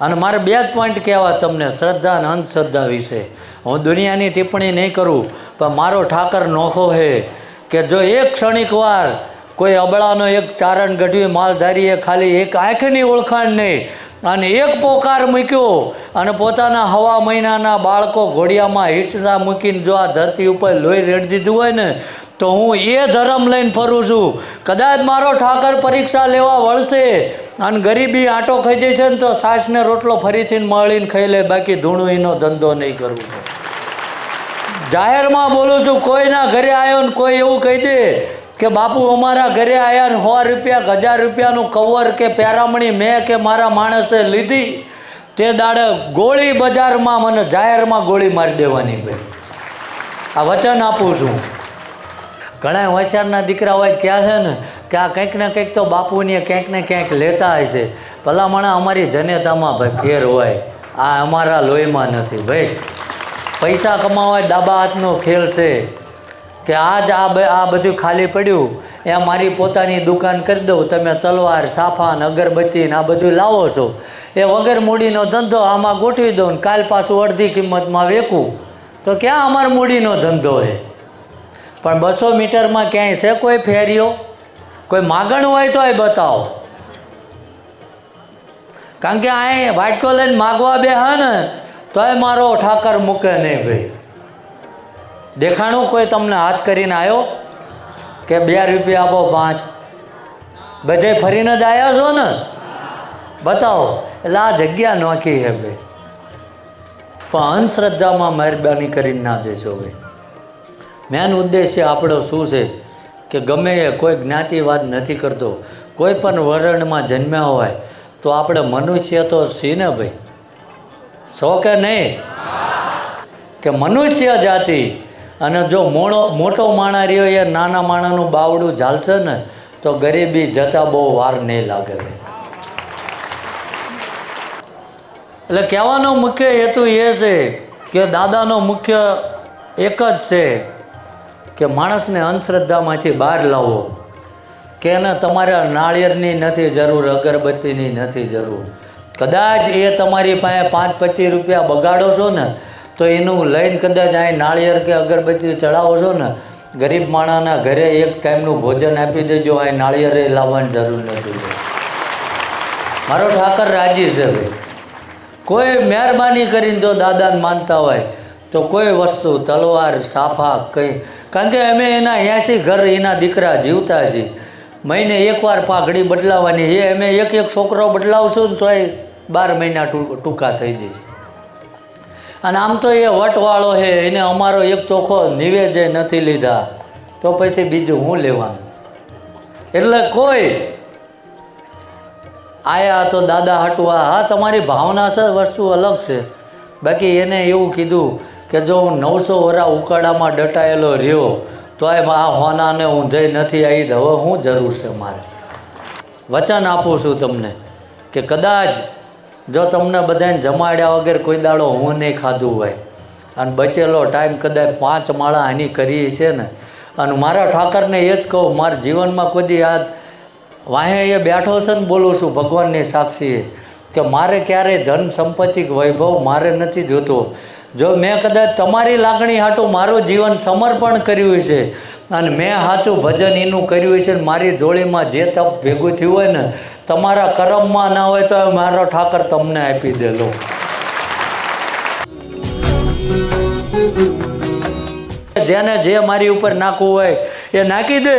અને મારે બે જ પોઈન્ટ કહેવા તમને, શ્રદ્ધા અને અંધશ્રદ્ધા વિશે. હું દુનિયાની ટિપ્પણી નહીં કરું, પણ મારો ઠાકર નોખો છે કે જો એક ક્ષણિક વાર કોઈ અબળાનો એક ચારણ ગઢવી માલધારીએ ખાલી એક આંખની ઓળખાણ નહીં, અને એક પોકાર મૂક્યો, અને પોતાના હવા મહિનાના બાળકો ઘોડિયામાં હીચડા મૂકીને જો આ ધરતી ઉપર લોહી રેડી દીધું હોય ને તો હું એ ધર્મ લઈને ફરું છું. કદાચ મારો ઠાકર પરીક્ષા લેવા વળશે અને ગરીબી આંટો ખાઈ જશે ને તો સાસને રોટલો ફરીથી મળીને ખાઈ લે, બાકી ધૂણું એનો ધંધો નહીં કરવો જાહેરમાં બોલું છું, કોઈના ઘરે આવ્યો ને કોઈ એવું કહી દે કે બાપુ અમારા ઘરે આવ્યા ને સો રૂપિયા હજાર રૂપિયાનું કવર કે પેરામણી મેં કે મારા માણસે લીધી, તે દાડે ગોળી બજારમાં મને જાહેરમાં ગોળી મારી દેવાની ભાઈ. આ વચન આપું છું. ઘણા હોશિયારના દીકરા હોય ક્યાં છે ને, કે આ કંઈક ને કંઈક તો બાપુને ક્યાંક ને ક્યાંક લેતા હશે ભલામણા અમારી જનેતામાં ભાઈ ફેર હોય. આ અમારા લોહીમાં નથી ભાઈ. પૈસા કમાવા ડાબા હાથનો ખેલ છે. કે આજ આ આ બધું ખાલી પડ્યું, એ મારી પોતાની દુકાન કરી દઉં, તમે તલવાર, સાફાન, અગરબત્તી ને આ બધું લાવો છો. એ વગર મૂડીનો ધંધો આમાં ગોઠવી દઉં ને કાલ પાછું અડધી કિંમતમાં વેકું. તો ક્યાં અમાર મૂડીનો ધંધો છે પણ બસો મીટરમાં ક્યાંય છે કોઈ ફેરીઓ? કોઈ માગણ હોય તો એ બતાવો. કારણ કે અહીં વાટકો લઈને માગવા બે હા ને તોય મારો ઠાકર મૂકે નહીં ભાઈ. દેખાણું કોઈ તમને હાથ કરીને આવ્યો કે બે રૂપિયા આપો પાંચ? બધે ફરીને જ આવ્યા છો ને? બતાવો. એટલે આ જગ્યા નોખી હે ભાઈ. પણ અંધશ્રદ્ધામાં મહેરબાની કરીને ના જશો ભાઈ. મેન ઉદ્દેશ્ય આપણો શું છે કે ગમે એ કોઈ જ્ઞાતિવાદ નથી કરતો, કોઈ પણ વર્ણમાં જન્મ્યા હોય, તો આપણે મનુષ્ય તો છીએ ને ભાઈ? છો કે નહીં? કે મનુષ્ય જાતિ? અને જો મોણો, મોટો માણા રહ્યો એ નાના માણાનું બાવડું ઝાલશે ને, તો ગરીબી જતા બહુ વાર નહીં લાગે એટલે કહેવાનો મુખ્ય હેતુ એ છે કે દાદાનો મુખ્ય એક જ છે કે માણસને અંધશ્રદ્ધામાંથી બહાર લાવો. કે એને તમારે નાળિયેરની નથી જરૂર, અગરબત્તીની નથી જરૂર. કદાચ એ તમારી પાસે પાંચ પચીસ રૂપિયા બગાડો છો ને, તો એનું લઈને કદાચ અહીં નાળિયેર કે અગરબત્તી ચડાવો છો ને, ગરીબ માણસના ઘરે એક ટાઈમનું ભોજન આપી દેજો, અહીં નાળિયેરે લાવવાની જરૂર નથી. મારો ઠાકર રાજી છે ભાઈ. કોઈ મહેરબાની કરીને જો દાદાને માનતા હોય, તો કોઈ વસ્તુ, તલવાર, સાફા કંઈ કારણ કે અમે એના અહીંયાથી ઘર, એના દીકરા જીવતા છીએ. મહિને એકવાર પાઘડી બદલાવાની એ અમે એક એક છોકરો બદલાવશું ને તોય બાર મહિના ટૂંકા થઈ જશે. અને આમ તો એ વટવાળો છે. એને અમારો એક ચોખ્ખો નિવેદય નથી લીધા. તો પછી બીજું હું લેવાનું? એટલે કોઈ આયા તો દાદા હટવા હા, તમારી ભાવના છે વસ્તુ અલગ છે. બાકી એને એવું કીધું કે જો હું નવસો વરા ઉકાળામાં ડટાયેલો રહ્યો, તો એમ આ હોનાને ઊંધે નથી આવી હવે હું જરૂર છે મારે? વચન આપું છું તમને કે કદાચ જો તમને બધાને જમાડ્યા વગર કોઈ દાડો હું નહીં ખાધું હોય, અને બચેલો ટાઈમ કદાચ પાંચ માળા આની કરી છે ને, અને મારા ઠાકરને એ જ કહું, મારા જીવનમાં કોઈ યાદ વાહે એ બેઠો છે ને બોલું છું ભગવાનની સાક્ષીએ કે મારે ક્યારેય ધન સંપત્તિ વૈભવ મારે નથી જોતો. જો મેં કદાચ તમારી લાગણી હાટું મારું જીવન સમર્પણ કર્યું છે અને મેં સાચું ભજન એનું કર્યું છે મારી જોડીમાં જે તપ ભેગું થયું હોય ને, તમારા કરમમાં ના હોય તો મારો ઠાકર તમને આપી દેલો. જેને જે મારી ઉપર નાખવું હોય એ નાખી દે.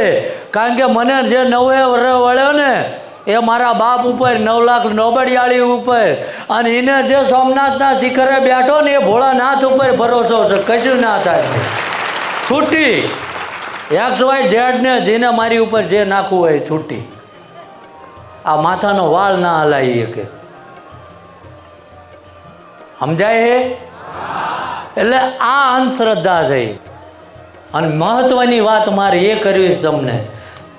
કારણ કે મને જે નવે વળ્યો ને એ મારા બાપ ઉપર નવ લાખ નોબડિયાળી ઉપર. અને એને જે સોમનાથના શિખરે બેઠો ને એ ભોળાનાથ ઉપર ભરોસો છે. કશું ના થાય. છૂટી. એક્સ વાય ઝેડને જેને મારી ઉપર જે નાખવું હોય છૂટી. આ માથાનો વાળ ના હલાવી શકે સમજાય હે? એટલે આ અંધશ્રદ્ધા છે. અને મહત્ત્વની વાત મારે એ કરવી છે તમને.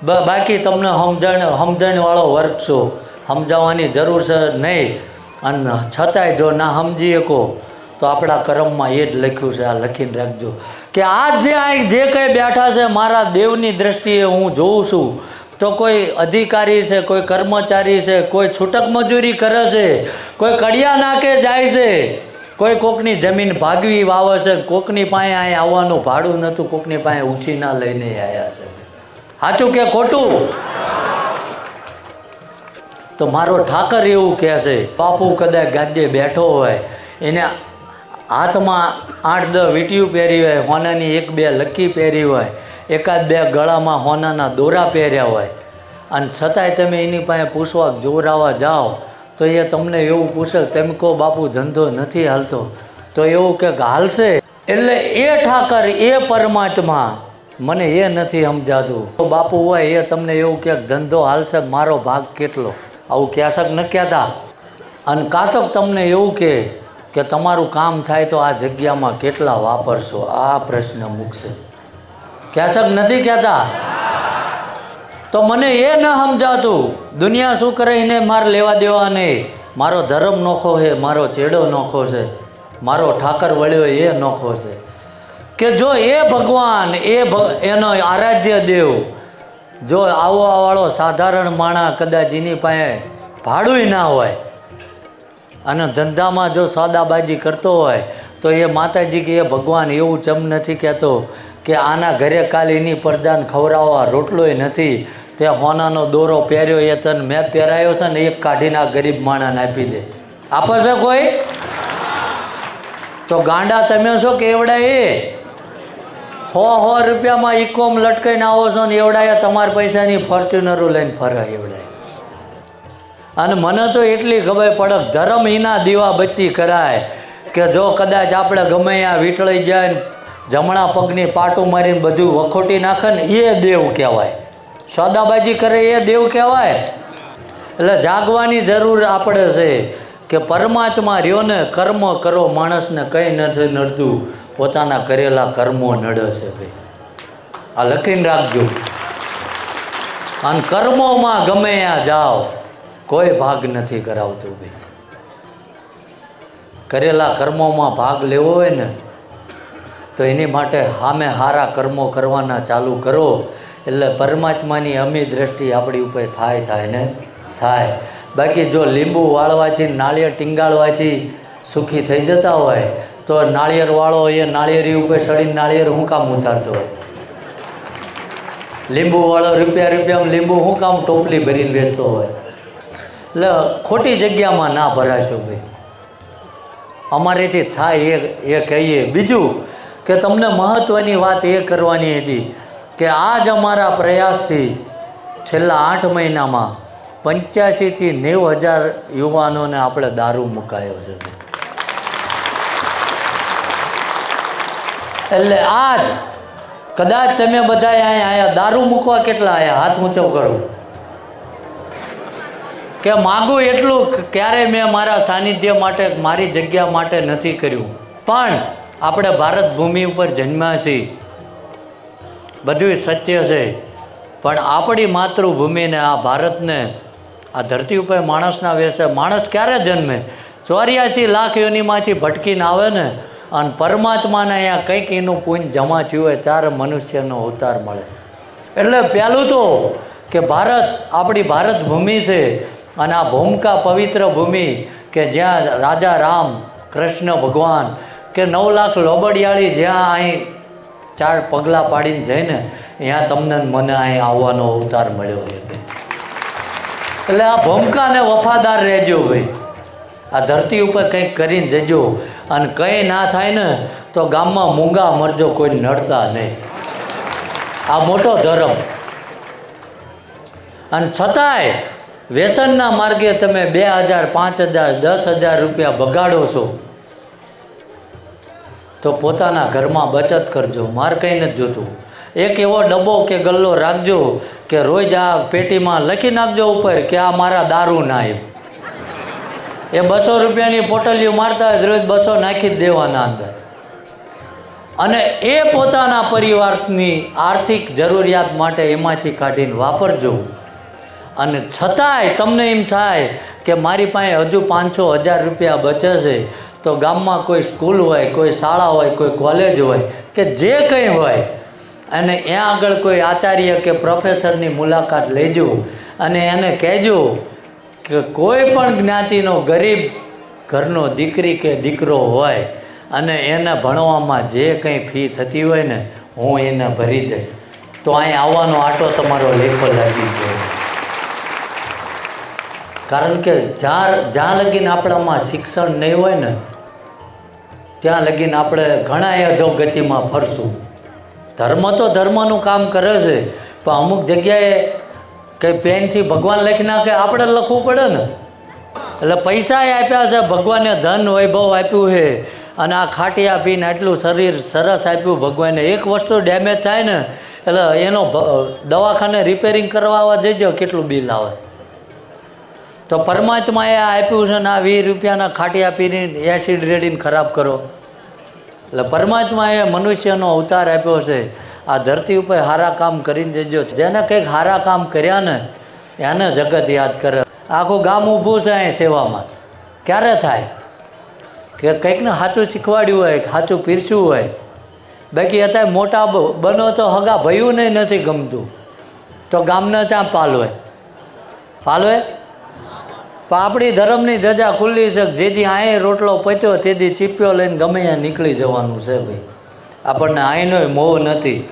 બાકી તમને સમજણ, સમજણવાળો વર્ગ છો. સમજાવવાની જરૂર છે નહીં. અને છતાંય જો ના સમજી શકો, તો આપણા કર્મમાં એ જ લખ્યું છે, આ લખીને રાખજો. કે આ જે અહીં જે કંઈ બેઠા છે, મારા દેવની દ્રષ્ટિએ હું જોઉં છું. તો કોઈ અધિકારી છે, કોઈ કર્મચારી છે, કોઈ છૂટક મજૂરી કરે છે, કોઈ કડિયા નાકે જાય છે, કોઈ કોકની જમીન ભાગવી વાવે છે, કોકની પાસે અહીં આવવાનું ભાડું નહોતું, કોકની પાસે ઉછીના લઈને આવ્યા છે. સાચું કે ખોટું? તો મારો ઠાકર એવું કહે છે પાપુ કદાચ ગાદીએ બેઠો હોય, એને હાથમાં આઠ દસ વીંટીયું પહેરી હોય, હોનાની એક બે લક્કી પહેરી હોય, એકાદ બે ગળામાં હોનાના દોરા પહેર્યા હોય. અને છતાંય તમે એની પાસે પૂછવા જોરાવા જાઓ, તો એ તમને એવું પૂછે, તેમ કહો બાપુ, ધંધો નથી હાલતો. તો એવું કે, હાલશે? એટલે એ ઠાકર એ પરમાત્મા મને એ નથી સમજાતું. બાપુ હોય એ તમને એવું કે, ધંધો હાલશે મારો ભાગ કેટલો? આવું ક્યાસક ન કહેતા. અને કાતક તમને એવું કે કે તમારું કામ થાય તો આ જગ્યામાં કેટલા વાપરશો? આ પ્રશ્ન મૂકશે. ક્યાસક નથી કહેતા. તો મને એ ન સમજાતું. દુનિયા શું કરે, એને મારે લેવા દેવા નહીં. મારો ધર્મ નોખો છે, મારો ચેડો નોખો છે. મારો ઠાકર વળ્યો એ નોખો છે. કે જો એ ભગવાન, એ એનો આરાધ્ય દેવ, જો આવો વાળો સાધારણ માણસ કદાચ એની પાસે ભાડુંય ના હોય અને ધંધામાં જો સોદાબાજી કરતો હોય, તો એ માતાજી કે એ ભગવાન એવું ચમ નથી કહેતો કે આના ઘરે કાલ એની પરદાન ખવડાવવા રોટલોય નથી, તે હોનાનો દોરો પહેર્યો એ તને મેં પહેરાયો છે ને એક કાઢીને આ ગરીબ માણસને આપી દે. આપે છે કોઈ? તો ગાંડા તમે છો કે એવડા એ? સો સો રૂપિયામાં ઇકોમ લટકાઈને આવો છો ને એવડાયા, તમારા પૈસાની ફોર્ચ્યુનરો લઈને ફરે એવડાય. અને મને તો એટલી ખબર પડે, ધર્મ એના દીવા બત્તી કરાય કે જો કદાચ આપણે ગમે આ વીટળી જાય ને જમણા પગની પાટું મારીને બધું વખોટી નાખે ને એ દેવ કહેવાય. સોદાબાજી કરે એ દેવ કહેવાય. એટલે જાગવાની જરૂર આપણે છે કે પરમાત્મા રહ્યો ને કર્મ કરો, માણસને કંઈ નથી નડતું. પોતાના કરેલા કર્મો નડે છે ભાઈ. આ લખીને રાખજો. અને કર્મોમાં ગમે ત્યાં જાઓ, કોઈ ભાગ નથી કરાવતું ભાઈ. કરેલા કર્મોમાં ભાગ લેવો હોય ને, તો એની માટે સામે સારા કર્મો કરવાના ચાલુ કરો. એટલે પરમાત્માની અમી દ્રષ્ટિ આપણી ઉપર થાય થાય ને? થાય. બાકી જો લીંબુ વાળવાથી, નાળિયેર ટીંગાળવાથી સુખી થઈ જતા હોય તો નાળિયેર વાળો એ નાળિયેરી ઉપર ચડીને નાળિયેર હું કામ ઉતારતો હોય? લીંબુ વાળો રૂપિયા રૂપિયામાં લીંબુ હું કામ ટોપલી ભરીને વેચતો હોય? એટલે ખોટી જગ્યામાં ના ભરાશો ભાઈ. અમારેથી થાય એ એ કહીએ. બીજું કે તમને મહત્ત્વની વાત એ કરવાની હતી કે આજ અમારા પ્રયાસથી છેલ્લા આઠ મહિનામાં પંચ્યાસીથી નેવું હજાર યુવાનોને આપણે દારૂ મુકાયો છે એટલે આજ કદાચ તમે બધા અહીંયા આયા, દારૂ મૂકવા કેટલા આયા? હાથ ઊંચો કરો. કે માગું એટલું ક્યારેય મેં મારા સાનિધ્ય માટે, મારી જગ્યા માટે નથી કર્યું. પણ આપણે ભારત ભૂમિ ઉપર જન્મ્યા છીએ. બધું સત્ય છે. પણ આપણી માતૃભૂમિને, આ ભારતને, આ ધરતી ઉપર માણસના વેસે માણસ ક્યારે જન્મે? ચોર્યાસી લાખ યોનીમાંથી ભટકીને આવે ને અને પરમાત્માને અહીંયા કંઈક એનું પુણ્ય જમા થયું હોય ત્યારે મનુષ્યનો અવતાર મળે. એટલે પહેલું તો કે ભારત, આપણી ભારત ભૂમિ છે અને આ ભૂમકા પવિત્ર ભૂમિ કે જ્યાં રાજા રામ, કૃષ્ણ ભગવાન કે નવ લાખ લોબડિયાળી જ્યાં અહીં ચાર પગલાં પાડીને જઈને ત્યાં તમને મને અહીં આવવાનો અવતાર મળ્યો છે એટલે આ ભૂમકાને વફાદાર રહેજો ભાઈ. આ ધરતી ઉપર કંઈક કરીને જજો. અને કંઈ ના થાય ને, તો ગામમાં મૂંગા મરજો કોઈ નડતા નહીં. આ મોટો ધર્મ. અને છતાંય વ્યસનના માર્ગે તમે બે હજાર, પાંચ હજાર, દસ હજાર રૂપિયા બગાડો છો, તો પોતાના ઘરમાં બચત કરજો. માર કંઈ નથી જોતું. એક એવો ડબ્બો કે ગલ્લો રાખજો કે રોજ આ પેટીમાં લખી નાખજો ઉપર કે આ મારા દારૂ ના એમ એ બસો રૂપિયાની પોટલીઓ મારતા હોય રોજ બસો નાખી જ દેવાના અંદર. અને એ પોતાના પરિવારની આર્થિક જરૂરિયાત માટે એમાંથી કાઢીને વાપરજો. અને છતાંય તમને એમ થાય કે મારી પાસે હજુ પાંચસો હજાર રૂપિયા બચે છે, તો ગામમાં કોઈ સ્કૂલ હોય, કોઈ શાળા હોય, કોઈ કોલેજ હોય, કે જે કંઈ હોય, અને ત્યાં આગળ કોઈ આચાર્ય કે પ્રોફેસરની મુલાકાત લેજો. અને એને કહેજો કે કોઈ પણ જ્ઞાતિનો ગરીબ ઘરનો દીકરી કે દીકરો હોય અને એને ભણવામાં જે કંઈ ફી થતી હોય ને, હું એને ભરી દઈશ. તો અહીં આવવાનો આટો તમારો લેખો લાગી ગયો. કારણ કે જ્યાં જ્યાં લગીને આપણામાં શિક્ષણ નહીં હોય ને, ત્યાં લગીને આપણે ઘણા અધોગતિમાં ફરશું. ધર્મ તો ધર્મનું કામ કરે છે, પણ અમુક જગ્યાએ કંઈ પેનથી ભગવાન લખી નાખે, આપણે લખવું પડે ને? એટલે પૈસા આપ્યા છે, ભગવાને ધન વૈભવ આપ્યું છે. અને આ ખાટી આપીને આટલું શરીર સરસ આપ્યું ભગવાને. એક વસ્તુ ડેમેજ થાય ને, એટલે એનો દવાખાને રિપેરિંગ કરવા જજો, કેટલું બિલ આવે. તો પરમાત્માએ આપ્યું છે ને, આ વીસ રૂપિયાના ખાટી આપીને એસિડ રેડીને ખરાબ કરો. એટલે પરમાત્માએ મનુષ્યનો અવતાર આપ્યો છે. આ ધરતી ઉપર હારા કામ કરીને જજો જેને કંઈક સારા કામ કર્યા ને, એને જગત યાદ કરે. આખું ગામ ઊભું છે અહીં સેવામાં. ક્યારે થાય? કે કંઈકને સાચું શીખવાડ્યું હોય સાચું પીરસ્યું હોય. બાકી અત્યારે મોટા બનો તો હગા ભયું નથી ગમતું. તો ગામને ત્યાં પાલવે. પાલવે? પણ આપણી ધર્મની ધજા ખુલ્લી છે. જેથી અહીં રોટલો પત્યો, તેથી ચીપ્યો લઈને ગમે ત્યાં નીકળી જવાનું છે ભાઈ. આપણને આઈનો મોહ નથી.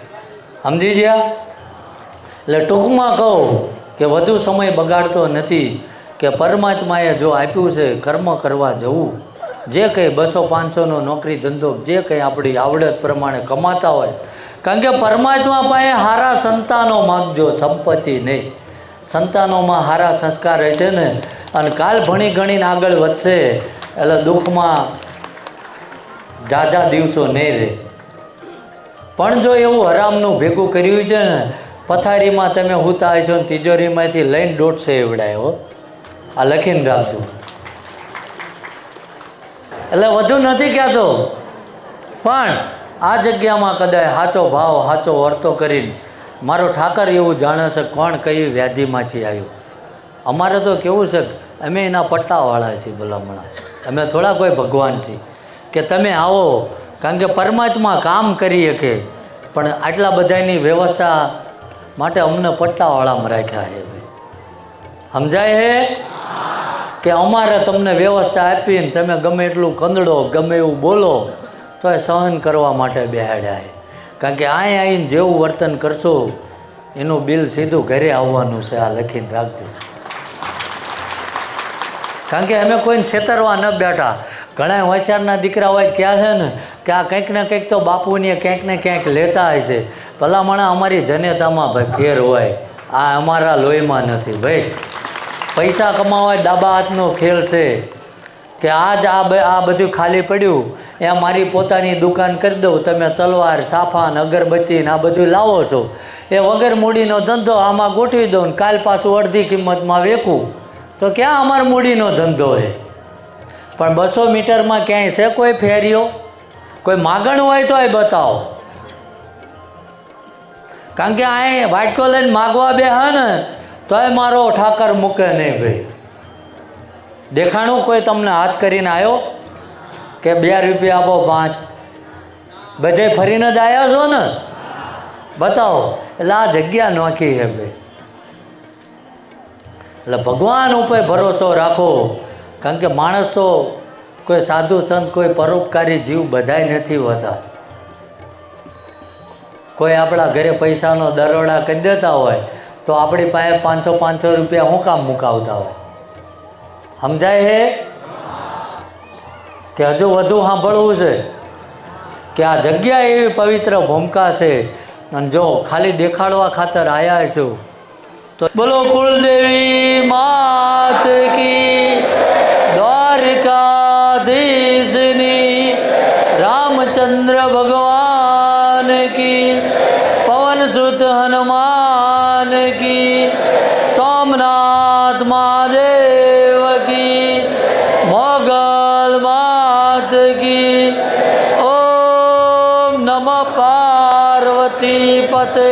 સમજી ગયા? એટલે ટૂંકમાં કહું કે વધુ સમય બગાડતો નથી કે પરમાત્માએ જો આપ્યું છે કર્મ કરવા જવું. જે કંઈ બસો પાંચસોનો નોકરી ધંધો, જે કંઈ આપણી આવડત પ્રમાણે કમાતા હોય. કારણ કે પરમાત્મા પાસે સારા સંતાનો માગજો સંપત્તિ નહીં. સંતાનોમાં સારા સંસ્કાર હશે ને, અને કાલ ભણી ગણીને આગળ વધશે, એટલે દુઃખમાં ઝાઝા દિવસો નહીં રહે. પણ જો એવું હરામનું ભેગું કર્યું છે ને, પથારીમાં તમે હુતા હશો ને તિજોરીમાંથી લઈને દોઢસો એવડાય આ લખીને રાખજો. એટલે વધુ નથી કહેતો. પણ આ જગ્યામાં કદાચ સાચો ભાવ, સાચો વર્તો કરીને મારો ઠાકર એવું જાણે છે કોણ કઈ વ્યાધિમાંથી આવ્યું. અમારે તો કેવું છે અમે એના પટ્ટાવાળા છીએ ભલામણા. અમે થોડા કોઈ ભગવાન છીએ. કે તમે આવો કારણ કે પરમાત્મા કામ કરી શકે. પણ આટલા બધાની વ્યવસ્થા માટે અમને પટ્ટાવાળામાં રાખ્યા છે સમજાય હે કે અમારે તમને વ્યવસ્થા આપીને તમે ગમે એટલું કંદડો, ગમે એવું બોલો તો એ સહન કરવા માટે બેહાડ્યા છે. કારણ કે અહીં આવીને જેવું વર્તન કરશો, એનું બિલ સીધું ઘરે આવવાનું છે, આ લખીને રાખજો. કારણ કે અમે કોઈને છેતરવા ન બેઠા. ઘણા હોશિયારના દીકરા હોય ક્યાં છે ને, કે આ કંઈક ને કંઈક તો બાપુને ક્યાંક ને ક્યાંક લેતા હોય છે. ભલામણા અમારી જનેતામાં ભાઈ ફેર હોય. આ અમારા લોહીમાં નથી ભાઈ. પૈસા કમાવા ડાબા હાથનો ખેલ છે. કે આજ આ આ બધું ખાલી પડ્યું. એ મારી પોતાની દુકાન કરી દઉં. તમે તલવાર, સાફાન, અગરબત્તી ને આ બધું લાવો છો. એ વગર મૂડીનો ધંધો આમાં ગોઠવી દઉં કાલ પાછું અડધી કિંમતમાં વેકું. તો ક્યાં અમારો મૂડીનો ધંધો છે પણ બસો મીટરમાં ક્યાંય છે કોઈ ફેરીઓ? કોઈ માગણ હોય તો એ બતાવો. કારણ કે અહીં વાટકો લઈને માગવા બે હા ને, તોય મારો ઠાકર મૂકે નહીં ભાઈ. દેખાણું કોઈ તમને હાથ કરીને આવ્યો કે બે રૂપિયા આપો પાંચ? બધે ફરીને જ આવ્યા છો ને? બતાવો. એટલે આ જગ્યા નોખી છે ભાઈ. એટલે ભગવાન ઉપર ભરોસો રાખો. કારણ કે માણસ કોઈ સાધુ સંત, કોઈ પરોપકારી જીવ બધાય નથી હોતા. કોઈ આપણા ઘરે પૈસાનો દરોડા કરી દેતા હોય, તો આપણી પાસે પાંચસો પાંચસો રૂપિયા શું કામ મુકાવતા હોય? સમજાય હે? કે હજુ વધુ સાંભળવું છે? કે આ જગ્યા એવી પવિત્ર ભૂમિકા છે? અને જો ખાલી દેખાડવા ખાતર આયા છું, તો બોલો કુલદેવી માત કી કી મોગલ માત કી ઓમ નમઃ પાર્વતી પતે